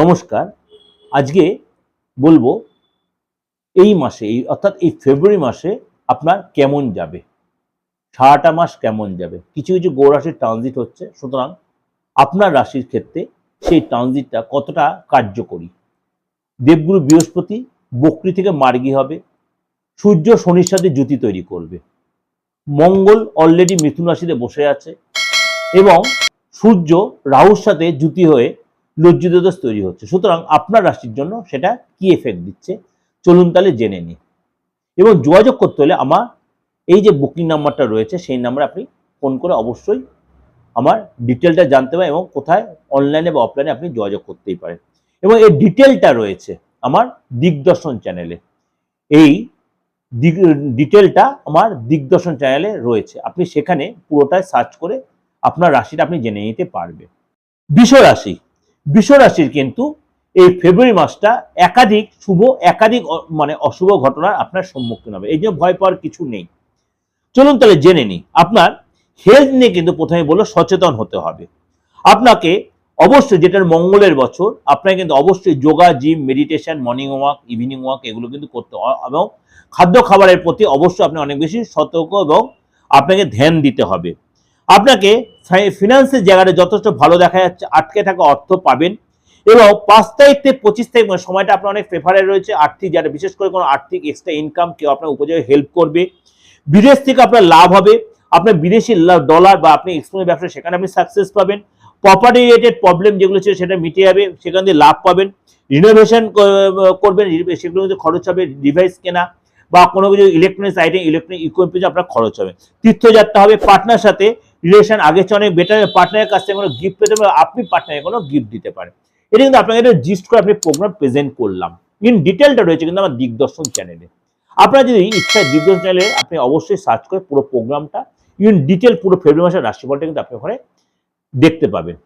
নমস্কার। আজকে বলব এই মাসে, এই অর্থাৎ এই ফেব্রুয়ারি মাসে আপনার কেমন যাবে? সারাটা মাস কেমন যাবে? কিছু কিছু গৌরাশির ট্রানজিট হচ্ছে, সুতরাং আপনার রাশির ক্ষেত্রে সেই ট্রানজিটটা কতটা কার্যকরী? দেবগুরু বৃহস্পতি বকরি থেকে মার্গি হবে, সূর্য শনির সাথে জুতি তৈরি করবে, মঙ্গল অলরেডি মিথুন রাশিতে বসে আছে, এবং সূর্য রাহুর সাথে জুতি হয়ে লজ্জিত দোষ তৈরি হচ্ছে। সুতরাং আপনার রাশির জন্য সেটা কি এফেক্ট দিচ্ছে? চলুন তাহলে জেনে নিই। এবং যোগাযোগ করতে হলে আমার এই যে বুকিং নাম্বারটা রয়েছে, সেই নাম্বারে আপনি ফোন করে অবশ্যই আমার ডিটেলটা জানতে পারেন এবং কোথায় অনলাইনে বা অফলাইনে আপনি যোগাযোগ করতেই পারেন। এবং এই ডিটেলটা রয়েছে আমার দিগদর্শন চ্যানেলে এই ডিটেলটা আমার দিগদর্শন চ্যানেলে রয়েছে। আপনি সেখানে পুরোটাই সার্চ করে আপনার রাশিটা আপনি জেনে নিতে পারবেন। বিশ্ব রাশি বিশ্ব রাশির কিন্তু এই ফেব্রুয়ারি মাসটা একাধিক শুভ, একাধিক মানে অশুভ ঘটনার আপনার সম্মুখীন হবে। এই জন্য ভয় পাওয়ার কিছু নেই। চলুন তাহলে জেনে নিই। আপনার হেলথ নিয়ে কিন্তু প্রথমে বলল সচেতন হতে হবে। আপনাকে অবশ্যই যেটার মঙ্গলের বছর, আপনাকে কিন্তু অবশ্যই yoga gym meditation morning walk evening walk এগুলো কিন্তু করতে হয় এবং খাদ্য খাবারের প্রতি অবশ্যই আপনি অনেক বেশি সতর্ক এবং আপনাকে ধ্যান দিতে হবে। আপনাকে ফিনান্সের জায়গাটা যথেষ্ট ভালো দেখা যাচ্ছে, আটকে থাকা অর্থ পাবেন এবং পাঁচ তারিখ থেকে পঁচিশ তারিখ মানে সময়টা আপনার অনেক প্রেফারে রয়েছে, আর্থিক যারা বিশেষ করে কোনো আর্থিক এক্সট্রা ইনকাম কেউ আপনার উপযোগে হেল্প করবে। বিদেশ থেকে আপনার লাভ হবে, আপনার বিদেশি ডলার বা আপনি এক্সপোর্টের ব্যবসা সেখানে আপনি সাকসেস পাবেন। প্রপার্টি রিলেটেড প্রবলেম যেগুলো ছিল সেটা মিটে যাবে, সেখান থেকে লাভ পাবেন। রিনোভেশন করবেন সেগুলো কিন্তু খরচ হবে ডিভাইস কেনা বা কোনো কিছু ইলেকট্রনিক্স আইটেম ইলেকট্রনিক ইকুইপমেন্ট আপনার খরচ হবে। তীর্থযাত্রা হবে পার্টনার সাথে রিলেশন আগের চেয়ে অনেক বেটার পার্টনারের কাছ থেকে কোনো গিফট পেতে পারেন আপনি পার্টনারের কোনো গিফট দিতে পারেন। এটা কিন্তু আপনাকে একটা জিস্ট করে আপনি প্রোগ্রাম প্রেজেন্ট করলাম। ইন ডিটেলটা রয়েছে কিন্তু আমার দিগদর্শন চ্যানেলে আপনার যদি ইচ্ছা দিগদর্শন চ্যানেলে আপনি অবশ্যই সার্চ করে পুরো প্রোগ্রামটা ইন ডিটেল পুরো ফেব্রুয়ারি মাসের রাশিফলটা কিন্তু আপনি ওখানে দেখতে পাবেন।